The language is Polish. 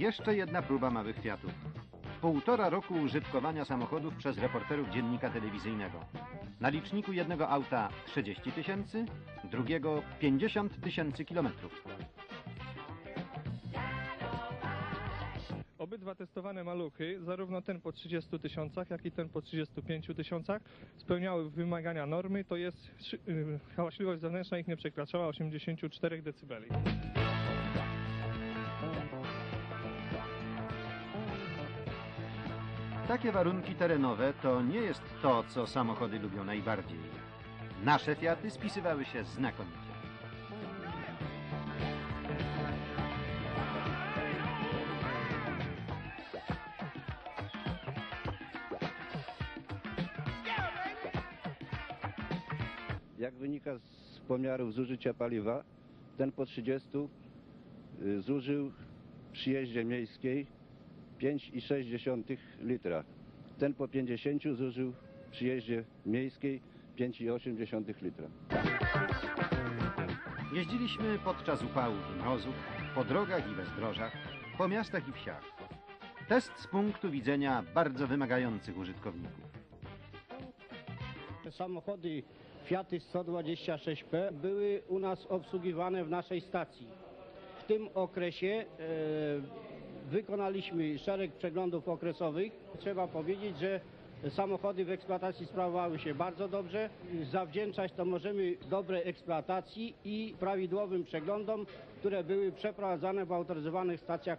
Jeszcze jedna próba małych Fiatów. Półtora roku użytkowania samochodów przez reporterów dziennika telewizyjnego. Na liczniku jednego auta 30 tysięcy, drugiego 50 tysięcy kilometrów. Obydwa testowane maluchy, zarówno ten po 30 tysiącach, jak i ten po 35 tysiącach, spełniały wymagania normy, to jest y, hałaśliwość zewnętrzna ich nie przekraczała 84 dB. Takie warunki terenowe to nie jest to, co samochody lubią najbardziej. Nasze Fiaty spisywały się znakomicie. Jak wynika z pomiarów zużycia paliwa, ten po 30 y, zużył przy jeździe miejskiej 5,6 litra. Ten po 50 zużył przy jeździe miejskiej 5,8 litra. Jeździliśmy podczas upałów i mrozów, po drogach i bezdrożach, po miastach i wsiach. Test z punktu widzenia bardzo wymagających użytkowników. Te samochody Fiaty 126P były u nas obsługiwane w naszej stacji. W tym okresie e, wykonaliśmy szereg przeglądów okresowych. Trzeba powiedzieć, że samochody w eksploatacji sprawowały się bardzo dobrze. Zawdzięczać to możemy dobrej eksploatacji i prawidłowym przeglądom, które były przeprowadzane w autoryzowanych stacjach